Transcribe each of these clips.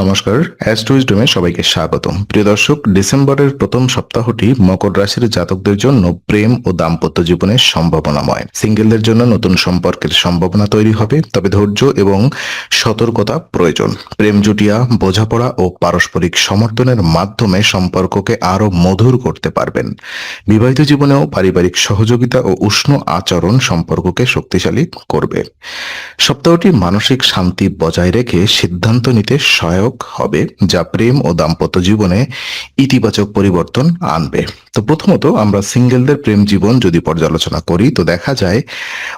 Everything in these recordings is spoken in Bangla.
নমস্কার অ্যাস্ট্রোইজডমে সবাইকে স্বাগতম। প্রিয় দর্শক, ডিসেম্বরের প্রথম সপ্তাহটি মকর রাশির জাতকদের জন্য প্রেম ও দাম্পত্য জীবনের সম্ভাবনাময়। সিঙ্গেলদের জন্য নতুন সম্পর্কের সম্ভাবনা তৈরি হবে, তবে ধৈর্য এবং সতর্কতা প্রয়োজন। প্রেম জুটিয়া, বোঝাপড়া ও পারস্পরিক সমর্থনের মাধ্যমে সম্পর্ককে আরও মধুর করতে পারবেন। বিবাহিত জীবনেও পারিবারিক সহযোগিতা ও উষ্ণ আচরণ সম্পর্ককে শক্তিশালী করবে। সপ্তাহটি মানসিক শান্তি বজায় রেখে সিদ্ধান্ত নিতে সহায়ক হবে, যা প্রেম ও দাম্পত্য জীবনে ইতিবাচক পরিবর্তন আনবে। তো প্রথমত আমরা সিঙ্গেলদের প্রেম জীবন যদি পর্যালোচনা করি, তো দেখা যায়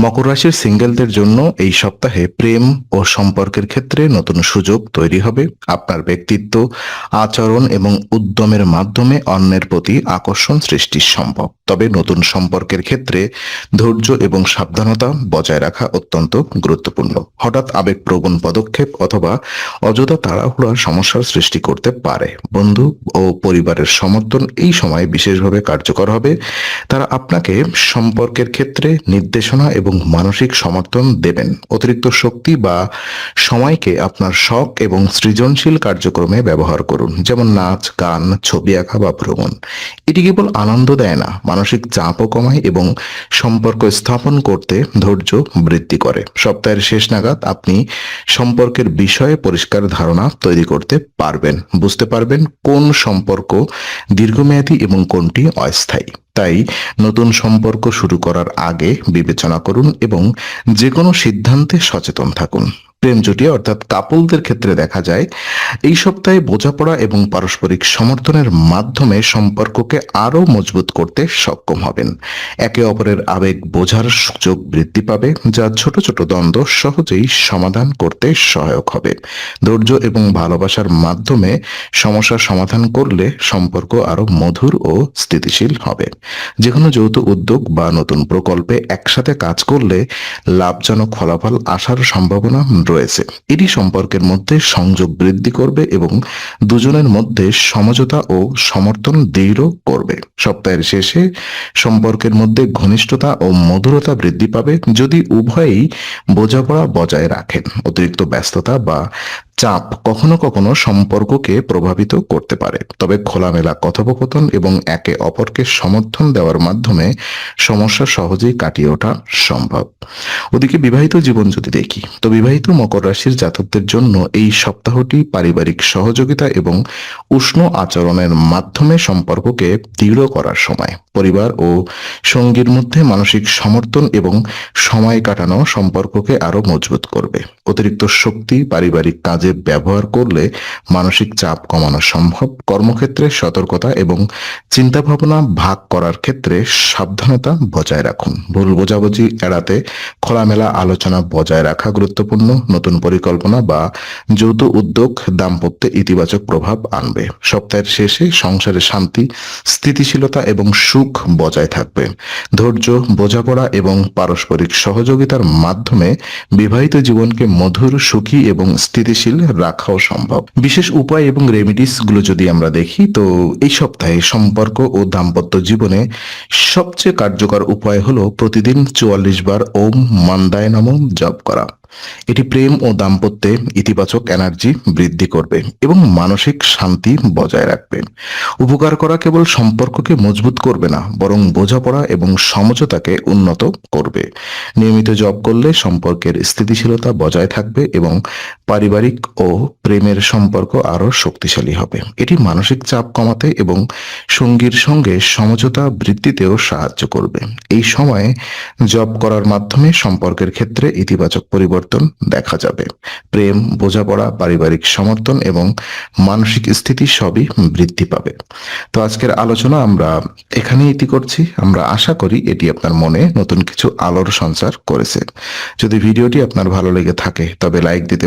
মকর রাশির সিঙ্গেলদের জন্য এই সপ্তাহে প্রেম ও সম্পর্কের ক্ষেত্রে নতুন সুযোগ তৈরি হবে। আপনার ব্যক্তিত্ব, আচরণ এবং উদ্যমের মাধ্যমে অন্যের প্রতি আকর্ষণ সৃষ্টি সম্ভব। তবে নতুন সম্পর্কের ক্ষেত্রে ধৈর্য এবং সাবধানতা বজায় রাখা অত্যন্ত গুরুত্বপূর্ণ। হঠাৎ আবেগপ্রবণ পদক্ষেপ অথবা অযথা তাড়াহুড়ার সমস্যার সৃষ্টি করতে পারে। বন্ধু ও পরিবারের সমর্থন এই সময় বিশেষভাবে কার্যকর হবে। তারা আপনাকে সম্পর্কের ক্ষেত্রে নির্দেশনা এবং মানসিক সমর্থন দেবেন। অতিরিক্ত শক্তি বা সময়কে আপনার শখ এবং সৃজনশীল কার্যক্রমে ব্যবহার করুন। যেমন নাচ, গান, ছবি আঁকা বা ভ্রমণ। এটি কেবল আনন্দ দেয় না, মানসিক চাপও কমায় এবং সম্পর্ক স্থাপন করতে ধৈর্য বৃদ্ধি করে। সপ্তাহের শেষ নাগাদ আপনি সম্পর্কের বিষয়ে পরিষ্কার ধারণা তৈরি করতে পারবেন। বুঝতে পারবেন কোন সম্পর্ক দীর্ঘমেয়াদী এবং কোনটি অস্থায়ী। তাই নতুন সম্পর্ক শুরু করার আগে বিবেচনা করুন এবং যে কোনো সিদ্ধান্তে সচেতন থাকুন। প্রেম জুটি অর্থাৎ কাপলদের ক্ষেত্রে দেখা যায়, এই সপ্তাহে বোঝাপড়া এবং পারস্পরিক সমর্থনের মাধ্যমে সম্পর্ককে আরও মজবুত করতে সক্ষম হবেন। একে অপরের আবেগ বোঝার সুযোগ বৃদ্ধি পাবে, যা ছোট ছোট দ্বন্দ্ব সহজেই সমাধান করতে সহায়ক হবে। ধৈর্য এবং ভালোবাসার মাধ্যমে সমস্যার সমাধান করলে সম্পর্ক আরও মধুর ও স্থিতিশীল হবে। যে কোনো যৌথ উদ্যোগ বা নতুন প্রকল্পে একসাথে কাজ করলে লাভজনক ফলাফল আসার সম্ভাবনা রয়েছে। এটি সম্পর্কের মধ্যে সংযোগ বৃদ্ধি করবে এবং দুজনের মধ্যে সমঝোতা ও সমর্থন দৃঢ় করবে। সপ্তাহের শেষে সম্পর্কের মধ্যে ঘনিষ্ঠতা ও মধুরতা বৃদ্ধি পাবে যদি উভয়ই বোঝাপড়া বজায় রাখেন। অতিরিক্ত ব্যস্ততা বা চাপ কখনো কখনো সম্পর্ককে প্রভাবিত করতে পারে। তবে খোলামেলা কথোপকথন এবং একে অপরকে সমর্থন দেওয়ার মাধ্যমে সমস্যা সহজেই কাটিয়ে ওঠা সম্ভব। ওদিকে বিবাহিত জীবন যদি দেখি, তো বিবাহিত মকর রাশির জাতকদের জন্য এই সপ্তাহটি পারিবারিক সহযোগিতা এবং উষ্ণ আচরণের মাধ্যমে সম্পর্ককে দৃঢ় করার সময়। পরিবার ও সঙ্গীর মধ্যে মানসিক সমর্থন এবং সময় কাটানো সম্পর্ককে আরও মজবুত করবে। অতিরিক্ত শক্তি, পারিবারিক কাজে ব্যবহার করলে মানসিক চাপ কমানো সম্ভব, কর্মক্ষেত্রে সতর্কতা এবং চিন্তা ভাবনা ভাগ করার ক্ষেত্রে সাবধানতা বজায় রাখুন। ভুল বোঝাবুঝি এড়াতে খোলামেলা আলোচনা বজায় রাখা গুরুত্বপূর্ণ। নতুন পরিকল্পনা বা যৌথ উদ্যোগ দাম্পত্যে ইতিবাচক প্রভাব আনবে। সপ্তাহের শেষে সংসারে শান্তি, স্থিতিশীলতা এবং সুখ বজায় থাকবে। ধৈর্য, বোঝাপড়া এবং পারস্পরিক সহযোগিতার মাধ্যমে বিবাহিত জীবনকে মধুর, সুখী এবং স্থিতিশীল রাখাও সম্ভব। বিশেষ উপায় এবং রেমিডিসগুলো যদি আমরা দেখি, তো এই সপ্তাহে সম্পর্ক ও দাম্পত্য জীবনে সবচেয়ে কার্যকর উপায় হলো প্রতিদিন চুয়াল্লিশ বার ওম মান্দায় নম জপ করা। এটি প্রেম ও দাম্পত্যে ইতিবাচক এনার্জি বৃদ্ধি করবে এবং মানসিক শান্তি বজায় রাখবে। উপকার করা কেবল সম্পর্ককে মজবুত করবে না, বরং বোঝাপড়া এবং সমঝোতাকে উন্নত করবে। নিয়মিত জব করলে সম্পর্কের স্থিতিশীলতা বজায় থাকবে এবং পারিবারিক ও প্রেমের সম্পর্ক আরও শক্তিশালী হবে। এটি মানসিক চাপ কমাতে এবং সঙ্গীর সঙ্গে সমঝোতা বৃদ্ধিতেও সাহায্য করবে। এই সময়ে জব করার মাধ্যমে সম্পর্কের ক্ষেত্রে ইতিবাচক পরিবর্তন দেখা যাবে। প্রেম, বোঝাপড়া, পারিবারিক সমর্থন এবং মানসিক স্থিতি সবই বৃদ্ধি পাবে। তো আজকের আলোচনা আমরা এখানে ইতি করছি। আমরা আশা করি এটি আপনার মনে নতুন কিছু আলোর সঞ্চার করেছে। যদি ভিডিওটি আপনার ভালো লেগে থাকে, তবে লাইক দিতে